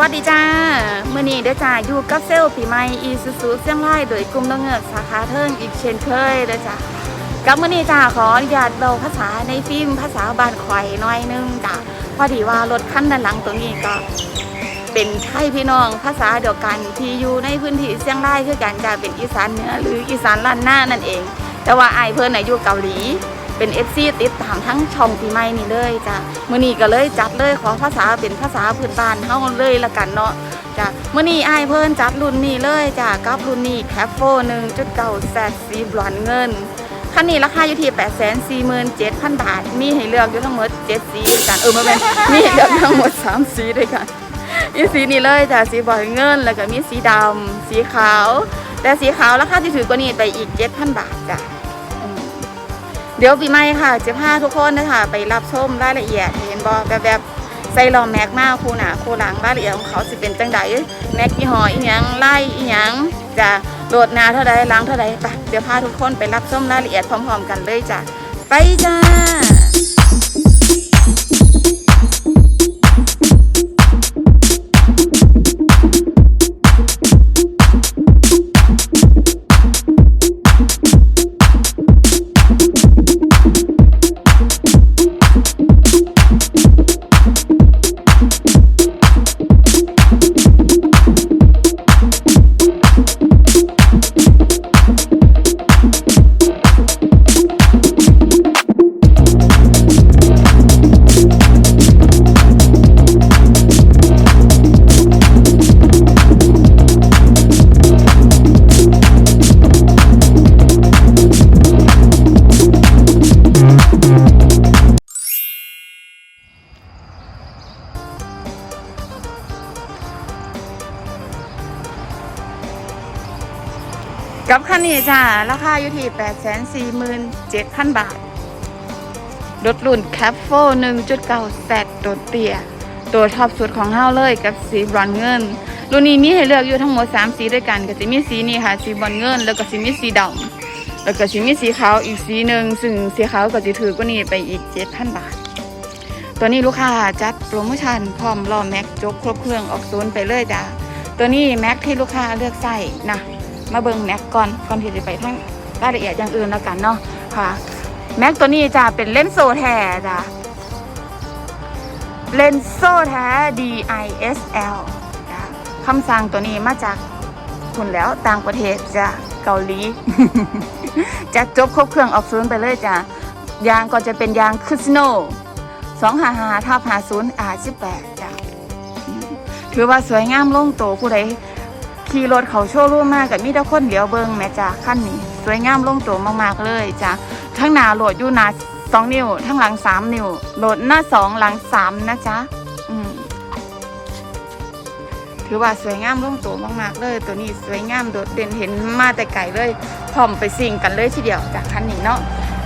วัสดีจ้าเมื่อนี้เด้อจ้าอยู่กับเซลปีใหม่อีซูซูเซี่ยงไฮ้โดยกลุ่มน้องเงือกสาขาเทิงอีกเช่นเคยเด้อจ้ากับมื่อนี้จ้าขออนุญาตเบาภาษาในฟิล์มภาษาบ้านข่อยน้อยนึงจ้าพอดีว่ารถคันด้านหลังตัวนี้ก็ เป็นไทยพี่น้องภาษาเดียวกันที่อยู่ในพื้นที่เซี่ยงไฮ้คือกันจ้าเป็นอีสานเหนือหรืออีสานล้านหน้านั่นเอง แต่ว่าอายเพิ่นน่ะอยู่เกาหลี เป็น FC ติดตามทั้งช่องปีใหม่นี่เลยจ้ะมื้อนี้ก็เลยจัดเลยขอภาษาเป็นภาษาพื้นบ้านเฮาเลยละกันเนาะจ้ะมื้อนี้อายเพิ่นจัดรุ่นนี้เลยจ้ะกับรุ่นนี้แคปโฟ1.9แซดสีบลอนเงินคันนี้ราคาอยู่ที่ 847,000 บาท มีให้เลือกอยู่ทั้งหมด 7 สีด้วยกัน เออบ่แม่นมีให้เลือกทั้งหมด 3 สีด้วยกันอีสีนี้เลยจ้ะสีบอลเงิน แล้วก็มีสีดำ สีขาว แต่สีขาวราคาที่ถือกว่านี้ไปอีก 7,000 บาทจ้ะ เดี๋ยวปีใหม่ค่ะจะพาทุกคนนะคะไปรับชมรายละเอียดเห็นบอแบบแบบใส่ลอแม็กมาคู่หนาคู่หลังรายละเอียดของเขาสิเป็นจังไดแม็กยี่ห้ออีหยังไล่อีหยังจะโหลดนาเท่าใดล้างเท่าใดไปเดี๋ยวพาทุกคนไปรับชมรายละเอียดพร้อม ๆ กันเลยจ้ะไปจ้า จ้าราคาอยู่ที่847,000 บาท รถรุ่นแคปโฟ1.9แซดตัวเตี้ย ตัวท็อปสุดของเฮาเลยกับสีบรอนเงิน รุ่นนี้มีให้เลือกอยู่ทั้งหมด 3 สีด้วยกัน ก็จะมีสีนี้ค่ะ สีบรอนเงิน แล้วก็สีมีสีดำแล้วก็สีมีสีขาวอีกสีหนึ่งซึ่งสีขาวก็จะถือกว่านี้ไปอีก 7,000 บาท ตัวนี้ลูกค้าจัดโปรโมชั่นพร้อมรอแม็กจกครบเครื่องออกศูนย์ไปเลยจ้าตัวนี้แม็กที่ลูกค้าเลือกใส่นะ มาเบิ่งแม็กก่อนก่อนที่จะไปทั้งรายละเอียดอย่างอื่นแล้วกันเนาะค่ะแม็กตัวนี้จะเป็นเลนโซแท้จ้ะเลนโซแท้ DISL คำสั่งตัวนี้มาจากคุณแล้วต่างประเทศจ้ะเกาหลีจะจบครบเครื่องออกศูนไปเลยจ้ะยางก็จะเป็นยางคุสโนสองหาหาทับหาศูนย์อาสิบแปดจ้ะถือว่าสวยงามลงโตผู้ใด ขี่รถเขาโชว์รูมมากกับมีแต่คนเดียวเบิงแม่จ้าขั้นนี้ สวยงามลงตัวมากๆเลยจ้าทั้งหน้าโหลดอยู่หน้าสองนิ้วทั้งหลังสามนิ้วโหลดหน้าสองหลังสามนะจ๊ะถือว่าสวยงามลงตัวมากๆเลย ตัวนี้สวยงามโดดเด่นเห็นมาแต่ไกลเลยพร้อมไปสิ่งกันเลยทีเดียวจากคันนี้เนาะ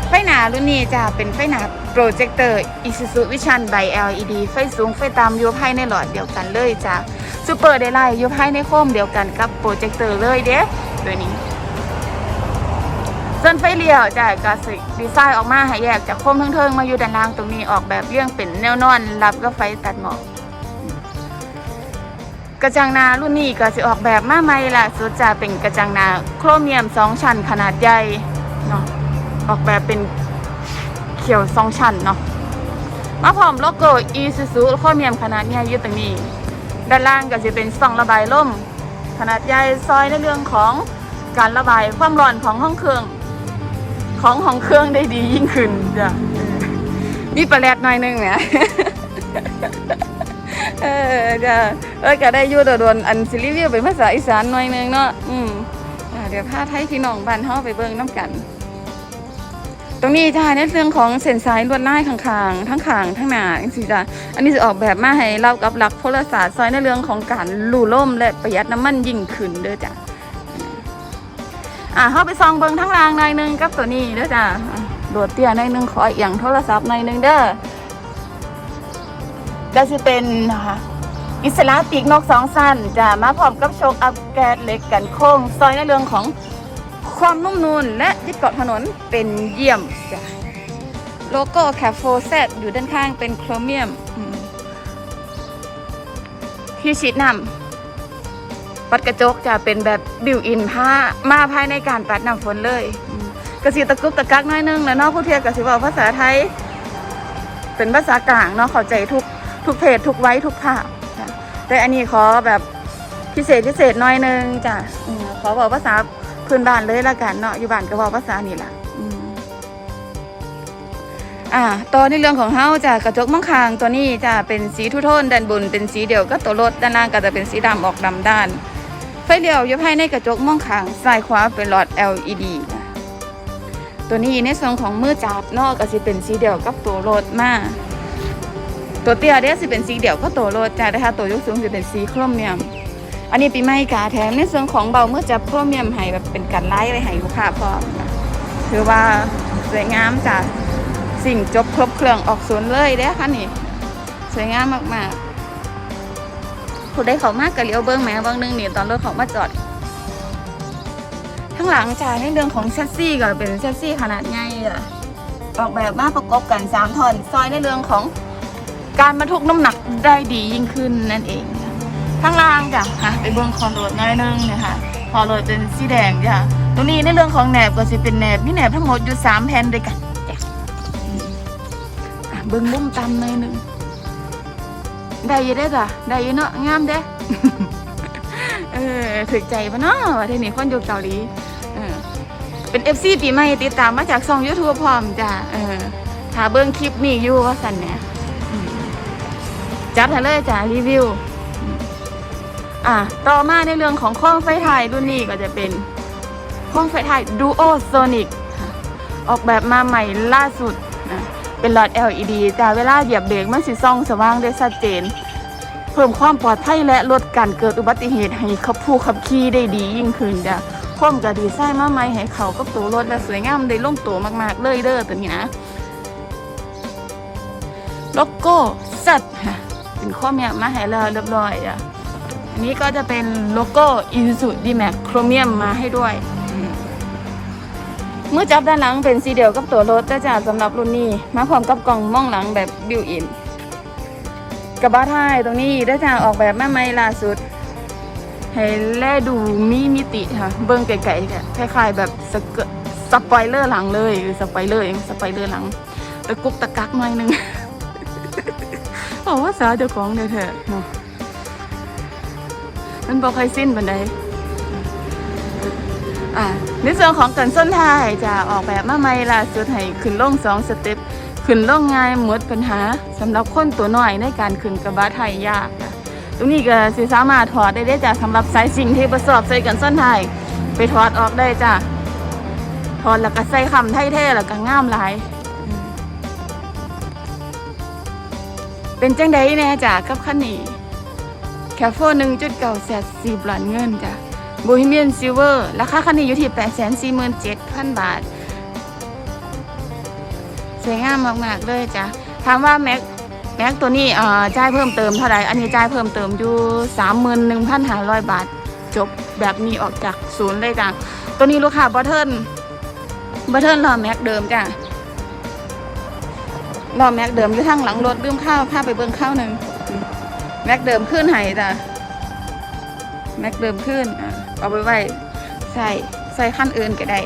ไฟหน้ารุ่นนี้จะเป็นไฟหน้าโปรเจคเตอร์ Isuzu Vision by LED ไฟสูงไฟต่ำอยู่ภายในหลอดเดียวกันเลยจ้ะ ซูเปอร์ไดไลท์อยู่ภายในโคมเดียวกันกับโปรเจคเตอร์เลยเด้ตัวนี้ส่วนไฟเลี้ยวจะกระสิดีไซน์ออกมาให้แยกจากโคมเทิงๆมาอยู่ด้านล่างตรงนี้ออกแบบเรื่องเป็นแนวนอนรับกับไฟตัดหมอกกระจังนารุ่นนี้ก็จะออกแบบมาใหม่ล่ะสุดจะเป็นกระจังนาโครเมียมสองชั้นขนาดใหญ่เนาะออกแบบเป็นเขียวสองชั้นเนาะมาพร้อมโลโก้ Isuzu โครเมียมขนาดใหญ่อยู่ตรงนี้ ด้านล่างก็จะเป็นช่องระบายลมขนาดใหญ่ซอยในเรื่องของการระบายความร้อนของห้องเครื่อง ของห้องเครื่องได้ดียิ่งขึ้นจ้ะมีประแลดหน่อยนึงเนี่ยเออจ้ะเออก็ได้ยู่โดนอันซิลิวิวเป็นภาษาอีสานหน่อยนึงเนาะอืมอ่าเดี๋ยวพาไทยพี่น้องบ้านเฮาไปเบิ่งน้ำกัน ตรงนี้จ้าในเรื่องของเส้นสายลวดลายข้างๆทั้งข้างทั้งหน้าจังซี่จ้ะอันนี้จะออกแบบมาให้เรากับหลักพลศาสตร์ซอยในเรื่องของการลู่ล่มและประหยัดน้ำมันยิ่งขึ้นเด้อจ้ะอ่าเข้าไปซองเบิงทั้งรางหน่อยหนึงกับตัวนี้เด้อจ้ะโดดเตี้ยหน่อยหนึงขอเอียงโทรศัพท์หน่อยหนึงเด้อก็จะเป็นนะคะอิสระปีกนกสองสั้นจะมาพร้อมกับโชคอัพแกรดเหล็กกันโค้งซอยในเรื่องของ ความนุ่มนูนและยึดเกาะถนนเป็นเยี่ยมจ้ะโลโก้แคฟโฟเซตอยู่ด้านข้างเป็นโครเมียมที่ชิดนำปัดกระจกจะเป็นแบบบิวอินผ้ามาภายในการปัดน้ำฝนเลยกระสีตะกุกตะกักน้อยนึงแล้วนอกผู้เทียบกับสิบอกภาษาไทย เป็นภาษากลางเนาะเข้าใจทุกทุกเพจทุกไว้ทุกภาพแต่อันนี้ขอแบบพิเศษพิเศษน้อยนึงจ้ะขอบอกภาษา พื้นบ้านเลยละกันเนาะอยู่บ้านก็บอกภาษานี่แหละอ่าต่อในเรื่องของเฮาจะกระจกมองคางตัวนี้จะเป็นสีทุโทนด้านบนเป็นสีเดียวก็ตัวรถด้านล่างก็จะเป็นสีดำออกดำด้าน ไฟเดียวอยู่ภายในกระจกมองคางซ้ายขวาเป็นหลอด LED ตัวนี้ในส่วนของมือจับเนอกก็สิเป็นสีเดียวกับตัวรถมาตัวเตี้ยเด้สิเป็นสีเดียวก็ตัวรดจ้าแต่ถ้าตัวยกสูงจะเป็นสีโครเมียม อันนี้ปีใหม่กาแถมในส่วนของเบาเมื่อจับโครเมียมให้แบบเป็นกันไล่อะไรให้ลูกค้าพร้อมนะถือว่าสวยงามจ้ะสิ่งจบครบเครื่องออกสวนเลยเด้ค่ะนี่สวยงามมากๆผู้ได้เขามากกับเลี้ยวเบิ้งแม้บิ้งหนึงนี่ตอนรถเขามาจอดข้างหลังจ้าในเรื่องของแชสซี่ก็เป็นแชสซี่ขนาดใหญ่จ้ะออกแบบมาประกบกันสามท่อนซอยในเรื่องของการบรรทุกน้ำหนักได้ดียิ่งขึ้นนั่นเอง ข้างล่างจ้ะค่ะไปเบื้องคอนโรดน้อยนึงเนี่ยค่ะคอนโรดเป็นสีแดงจ้ะตรงนี้ในเรื่องของแหนบก็จะเป็นแหนบมีแหนบทั้งหมดอยู่สามแผ่นด้วยกันจ้ะเบื้องมุมต่ำหน่อยนึงได้ยี่ได้จ้ะได้ยี่เนาะงามเด้เออถึกใจปะเนาะว่าเทนี่คนอยู่เกาหลีเออเป็นเอฟซีปีใหม่ติดตามมาจากช่องยูทูบพร้อมจ้ะเออถ้าเบื้องคลิปนี้อยู่ว่าสันเนี่ยจัดให้เลยจ้ะรีวิว อะต่อมาในเรื่องของข้องไฟไทยรุ่นนี้ก็จะเป็นข้องไฟไทย Duo Sonic ค่ะออกแบบมาใหม่ล่าสุดนะเป็นหลอด LED แต่เวลาเหยียบเบรกมันสิส่องสว่างได้ชัดเจน เพิ่มความปลอดภัยและลดการเกิดอุบัติเหตุให้ขับผู้ขับขี่ได้ดียิ่งขึ้นจ้ะพร้อมกับดีไซน์มาใหม่ให้เขากับตัวรถและสวยงามได้ลงตัวมากๆเลยเด้อตัวนี้นะโลโก้สัตว์เป็นข้อมีมาให้เราเรียบร้อยอะ นนี้ก็จะเป็นโลโก้ Isuzu D-Max Chromium มาให้ด้วยอืมเมื่อจับด้านหลังเป็นสีเดียวกับตัวรถก็จะสำหรับรุ่นนี้ มาพร้อมกับกล่องมองหลังแบบบิวอินกระบะท้ายตรงนี้ได้จะออกแบบมาใหม่ล่าสุด ให้แลดูมีมิติค่ะ เบิ้งไกลๆค่ะคล้ายๆแบบสเกสปอยเลอร์หลังเลยสปอยเลอร์เองสปอยเลอร์หลังตะกุกตะกักหน่อยหนึงบอกว่าสาวเจ้าของเด้อเถอะเนาะ มันบอกใครสิ้นบันไดอ่าในส่วนของกันส้นท้ายจะออกแบบมาใหม่ล่าสุดให้ขึ้นลงสองสเต็ปขึ้นลงง่ายหมดปัญหาสำหรับคนตัวน้อยในการขึ้นกระบะไทยยากตรงนี้ก็สิสามารถถอดได้ได้จ้ะสำหรับสายสิ่งที่ประสอบใส่กันส้นท้ายไปถอดออกได้จ้ะถอดแล้วก็ใส่คำไทยเท่แล้วก็ง่ามหลายเป็นจังไดแน่จ้ะกับคันนี้ คฟโฟหนึ่งจุดเก้าแสนสี่บลอนเงินจ้ะโบฮีเมียนซิลเวอร์ราคาคันนี้อยู่ที่แปดแสนสี่หมื่นเจ็ดพันบาท สวยงามมากๆเลยจ้ะถามว่าแม็กแม็กตัวนี้เอ่อจ่ายเพิ่มเติมเท่าไหร่อันนี้จ่ายเพิ่มเติมอยู่สามหมื่นหนึ่งพันห้าร้อยบาท จบแบบนี้ออกจากศูนย์เลยจ้ะตัวนี้ลูกค้าบัตเทิลบัตเทิลรอแม็กเดิมจ้ะรอแม็กเดิมอยู่ทางหลังรถลืมข้าวพาไปเบิ่งข้าวหนึ่ง แม็กเดิมขึ้นให้จ้ะแม็กเดิมขึ้นเอาไปไว้ใส่ใส่ขั้นอื่นก็ได้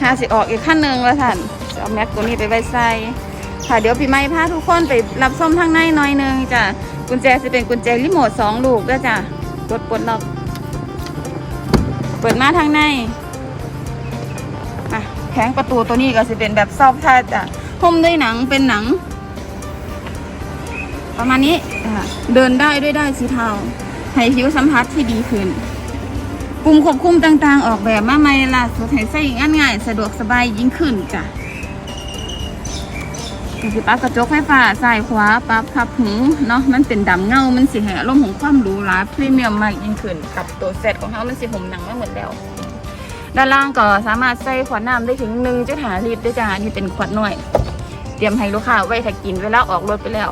หาสิออกอีกขั้นหนึ่งแล้วท่านจะเอาแม็กตัวนี้ไปไว้ใส่ค่ะเดี๋ยวพี่ไม้พาทุกคนไปรับส้มทางในหน่อยหนึงจ้ะกุญแจจะเป็นกุญแจรีโมทสองลูกด้วยจ้ะกดปลดล็อกเปิดมาทางในอะแผงประตูตัวนี้ก็จะเป็นแบบซอฟท์ทัชจ้ะหุ้มด้วยหนังเป็นหนัง ประมาณนี้เดินได้ด้วยได้สีเทาให้ผิวสัมผัสที่ดีขึ้นปุ่มควบคุมต่างๆ ออกแบบมาใหม่ล่ะสุดให้ใช้งานง่ายสะดวกสบายยิ่งขึ้นจ้ะก็คือปรับกระจกไฟฟ้าซ้ายขวาปรับพับหูเนาะมันเป็นดำเงา มันสิให้อารมณ์ของความหรูหราพรีเมียมมากยิ่งขึ้นกับตัวเซตของเขามันสิห่มหนังมาหมดแล้ว ด้านล่างก็สามารถใส่ขวดน้ำได้ถึง1.5ลิตรได้จ้ะนี่เป็นขวดหน่อย เตรียมให้ลูกค้าไว้ถ้ากินเวลาออกรถไปแล้ว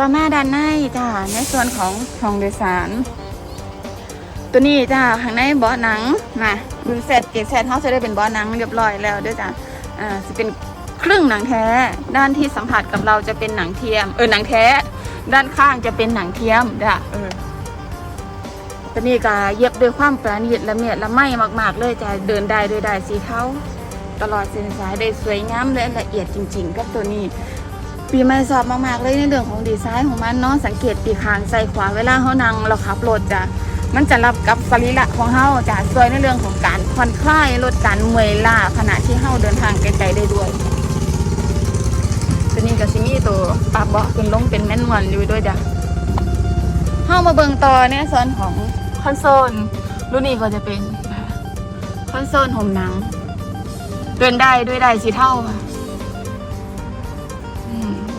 ต่อมาด้านในจ้าในส่วนของห้องโดยสาร ตัวนี้จ้าข้างในเบาะหนังนะดูเสร็จเกตเสร็จเขาจะได้เป็นเบาะหนังเรียบร้อยแล้วด้วยจ้าอ่าจะเป็นครึ่งหนังแท้ ด้านที่สัมผัสกับเราจะเป็นหนังเทียม เออหนังแท้ ด้านข้างจะเป็นหนังเทียมจ้ะเออตัวนี้ก็เย็บด้วยความประณีตละเมียดละไมมาก ๆ เลยจะเดินได้ด้วยได้สีเทาตลอดเส้นสายได้สวยงามและละเอียดจริง ๆ กับตัวนี้ ปีใหม่สอบมากๆเลยในเรื่องของดีไซน์ของมันเนาะสังเกตปีกหางใส่ขวาเวลาเขานั่งเราขับรถจ้ะมันจะรับกับสรีระของเขาจะสวยในเรื่องของการผ่อนคลายลดการเมื่อยล้าขณะที่เขาเดินทางไกลๆได้ด้วยตัวนี้ก็สิมีตัวปรับเบาะขึ้นลงเป็นแมนนวลอยู่ด้วยจ้ะเข้ามาเบิ่งต่อเนี่ยส่วนของคอนโซลรุ่นนี้ก็จะเป็นคอนโซลห่มหนังเดินได้ด้วยได้สีเท่า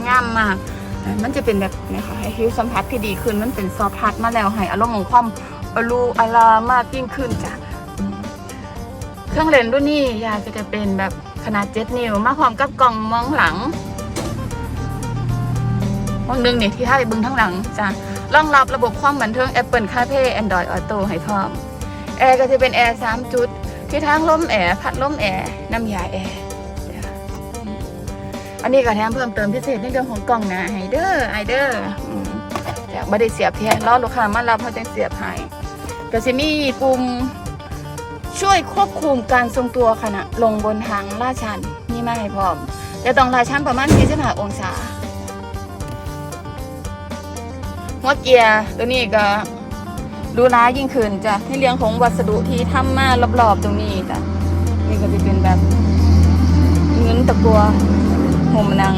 งามมาก มันจะเป็นแบบนะคะให้ผิวสัมผัสที่ดีขึ้น มันเป็นซอฟต์ทัชมาแล้วให้อารมณ์ของความอลูอลามากยิ่งขึ้นจ้ะเครื่องเลนรุ่นนี้ยากจะเป็นแบบขนาดเจ็ดนิ้วมาพร้อมกับกล่องมองหลังห้องหนึงเนี่ยที่ให้บึงทั้งหลังจ้ะรองรับระบบความบันเทิง Apple CarPlay Android Auto ให้พร้อม แอร์ก็จะเป็นแอร์3จุด ที่ทางลมแอร์พัดลมแอร์น้ำยาแอร์ อันนี้ก็แถมเพิ่มเติมพิเศษในเรื่องของกล่องหนะไฮเดอร์ไฮเดอร์จากบัได้เสียบแทนรอลูกค้ามารับเขาจะเสียบให้ก็จะมีปุ่มช่วยควบคุมการทรงตัวขณะลงบนทางลาดชันนี่มาให้พร้อม แต่ต้องลาดชันประมาณ45องศาหัวเกียร์ตัวนี้ก็ดูร้ายยิ่งขึ้นจ้ะในเรื่องของวัสดุที่ทำมารอบๆตรงนี้จ้ะนี่ก็จะเป็นแบบเงินตะกัว ห่มนัง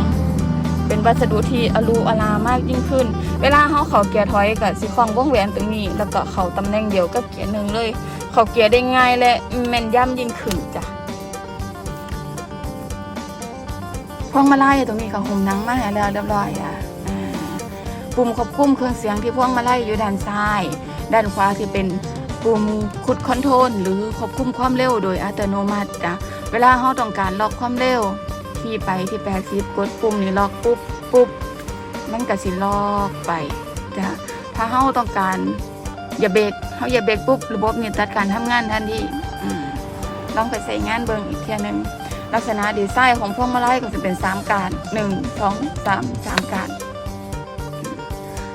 เป็นวัสดุที่อลูอลามากยิ่งขึ้น เวลาเขาเขาเกียร์ถอยกับสีคล้องวงแหวนตรงนี้ แล้วก็เขาตำแหน่งเดียวกับเกียร์หนึ่งเลย เขาเกียร์ได้ง่ายและแม่นย่ำยิ่งขึ้นจ้ะพวงมาลัยตรงนี้ก็ห่มนังมาห้แล้วเรียบร้อยอะปุ่มควบคุมเครื่องเสียงที่พวงมาลัยอยู่ด้านซ้าย ด้านขวาที่เป็นปุ่มคุดคอนโทรลหรือควบคุมความเร็วโดยอัตโนมัติจ้ะเวลาเราต้องการล็อกความเร็ว ที่ไปที่80กดปุ่มนี้ล็อกปุ๊บปุ๊บมันก็สิล็อกไปจ้ะถ้าเราต้องการอย่าเบรกเราอย่าเบรกปุ๊บระบบนี่จัดการทำงานทันทีอืมลองไปใส่งานเบิ่งอีกเทียหนึงลักษณะดีไซน์ของพวงมาลัยก็จะเป็นสามการหนึ่งสองสามสามการ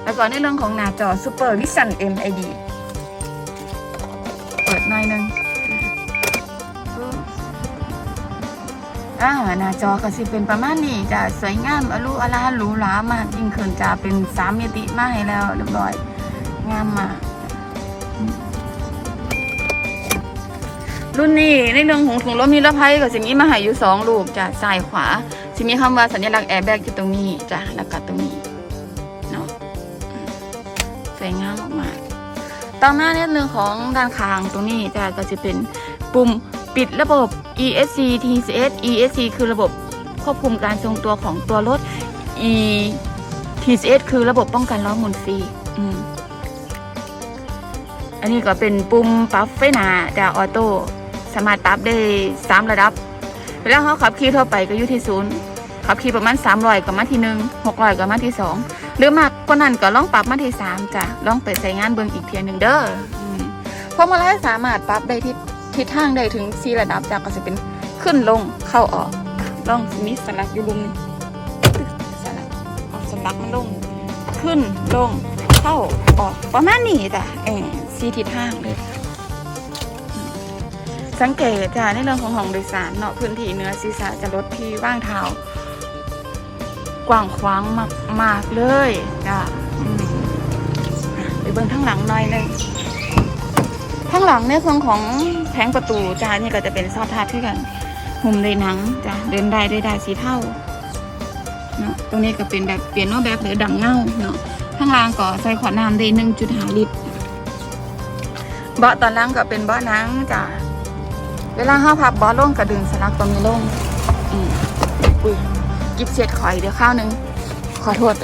แล้วก็ในเรื่องของหน้าจอ Super Vision MID เปิดหน่อยหนึง อ่าหน้าจอก็สิเป็นประมาณนี้จะสวยงามอลูอลาหรูหรามากยิ่งขึ้นจะเป็นสามมิติมาให้แล้วเรียบร้อยงามมากรุ่นนี้ในเรื่องของถุงลมนิรภัยก็สิมีมาให้อยู่สองลูกจะซ้ายขวาสิมีคำว่าสัญลักษณ์แอร์แบ็กอยู่ตรงนี้จ้ะแล้วก็ตรงนี้เนาะสวยงามมากๆต่อมาเนี่ยเรื่องของด้านข้างตรงนี้จะก็จะเป็นปุ่ม ปิดระบบ ESC TCS ESC คือระบบควบคุมการทรงตัวของตัวรถ E TCS คือระบบป้องกันล้อหมุนฟรีอันนี้ก็เป็นปุ่มปรับไฟหนาจากออโต้สามารถปรับได้ 3 ระดับ เวลาเขาขับขี่ทั่วไปก็อยู่ที่ศูนย์ขับขี่ประมาณ300กับมาที่หนึ่ง600กับมาที่สองหรือมากกว่านั้นก็ลองปรับมาที่สามจ้ะลองไปใส่งานเบิ่งอีกเทียหนึ่งเด้ออืมพวงมาลัยสามารถปรับได้ทิศ ทิศทางได้ถึงสี่ระดับจ้ะก็จะเป็นขึ้นลงเข้าออกลองมีสลักอยู่ลุมนี่ตึ๊กสลักเอาสลักมันลง ขึ้นลงเข้าออกประมาณนี้จ้ะเออสี่ทิศทางเลยสังเกตจ้ะในเรื่องของห้องโดยสารเนาะพื้นที่เนื้อศีรษะจะลดที่ว่างเท้ากว้างขวางมากมากๆเลยจ้ะไปเบิ่งข้างหลังหน่อยนึง ข้างหลังในส่วนของแผงประตูจ้านี่ก็จะเป็นซอฟทัชที่กันหุ่มเลยหนังจ้ะเดินได้ด้วยได้สีเท่าเนาะตรงนี้ก็เป็นแบบเปลี่ยนโนแบบหรือดำเงาเนาะข้างล่างก็ใส่ขวดน้ำได้หนึ่งจุดห้าลิตรเบาะตอนล่างก็เป็นเบาะหนังจ้ะเวลาห้าพับเบาะลงกระดึงสลักตัวมีลงอืมอุ้ยกิบเสียดข่อยเดี๋ยวข้าวหนึ่งขอโทษ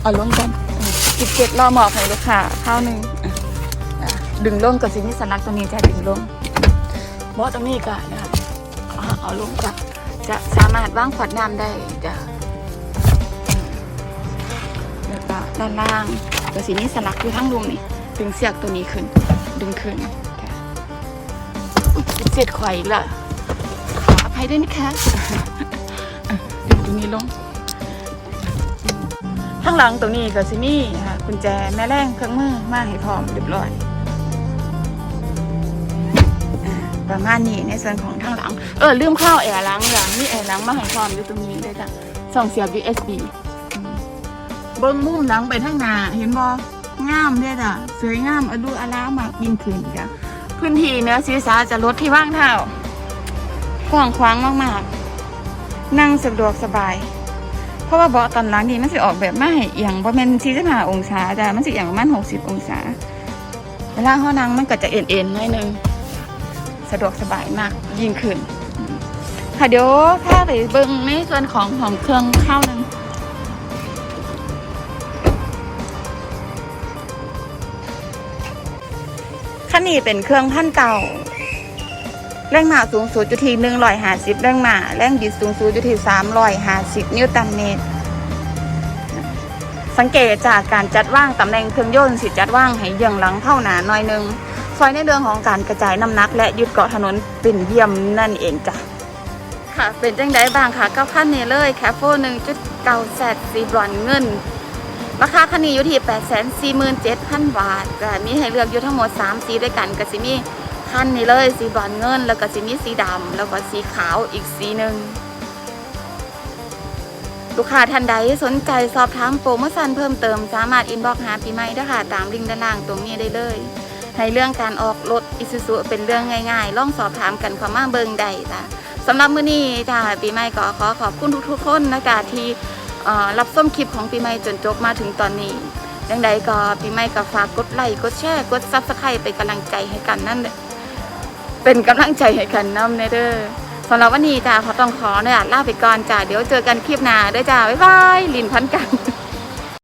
เอาลงกันกิบเสียดรอหมอบให้ลูกค้าข้าวหนึ่ง ดึงลงกับสิ่งที่สัญลักตรงนี้จะดึงลงเพราะตรงนี้ก็นะคะเอาลงจะจะสามารถวางขวดน้ำได้จะแล้วก็ด้านล่างกับสิ่งนี้สลักอยู่ทั้งลุมนี่ดึงเสียกตัวนี้ขึ้น ดึงขึ้นค่ะอุ๊ยเสียดข่อยละขออภัยด้วยนะคะอะดึงตรงนี้ลงข้างหลังตรงนี้ก็สิมีค่ะกุญแจแม่แรงเครื่องมือมาให้พร้อมเรียบร้อย ประมาณนี้ในส่วนของข้างหลัง เออลืมเข้าแอร์หล้างหลังมีแอร์หล้างมาให้พร้อมอยู่ตรงนี้เลยจ้ะส่องเสียบ USB อืมเบิ้งมุมหลังไปทางหน้าเห็นบ่งามเด้อจ้ะสวยงามอดูอาลามากยิ่งขึ้นจ้ะพื้นที่เนื้อศีรษะจะลดที่ว่างเท้ากว้างขวางมากๆ นั่งสะดวกสบาย เพราะว่าเบาะตอนหลังนี่มันสิออกแบบมาให้เอียงเพราะมัน45องศาจ้ะมันสิเอียงประมาณ60 องศาเวลาเฮานั่งมันก็จะเอ็นๆหน่อยหนึง สะดวกสบายมากยิ่งขึ้น ค่ะเดี๋ยวพาไปเบิ่งในส่วนของของเครื่องข้าวนึงคันนี้เป็นเครื่องพันเก่าแรงหนาสูงสุดอยู่ที่หนึ่งร้อยห้าสิบแรงหนาแรงบิดสูงสุดอยู่ที่สามร้อยห้าสิบนิวตันเมตร สังเกตจากการจัดว่างตำแหน่งเครื่องยนต์สิจัดว่างให้เยืองหลังเข้าหนาหน่อยหนึง ซอยในเรื่องของการกระจายน้ำหนัก และยึดเกาะถนนเป็นเยี่ยมนั่นเองจ้ะค่ะเป็นจังไดบ้างค่ะกับคันนี้เลยแคฟโฟหนึ่งจุดเก้าแสนสีบรอนเงินราคาคันนี้อยู่ที่8 4 7 0 0 0 บาทก็มีให้เลือกอยู่ทั้งหมด 3 สีด้วยกันก็สิมีคันนี้เลย สีบรอนเงิน แล้วก็สิมีสีดำแล้วก็สีขาวอีกสีหนึ่งลูกค้าท่านใดสนใจสอบถามโปรโมชั่นเพิ่มเติมสามารถอินบ็อกหาปีใหม่ได้ค่ะ ตามลิงก์ด้านล่างตรงนี้ได้เลย ให้เรื่องการออกรถอิซูซุเป็นเรื่องง่ายๆล่องสอบถามกันเข้ามาเบิงได้จ้ะสำหรับมื้อนี้จ้าปีใหม่ก็ขอขอบคุณทุกๆคนนะคะที่รับส้มคลิปของปีใหม่จนจบมาถึงตอนนี้ดังใดก็ปีใหม่ก็ฝากกดไลค์กดแชร์กดซับสไครต์เป็นกำลังใจให้กันนั่นเป็นกำลังใจให้กันน้ำเนเด้อสำหรับวันนี้จ้าขอต้องขออนุญาตลาไปก่อนจ้าเดี๋ยวเจอกันคลิปหน้าด้อจ้าบ๊ายบายลินพันกัน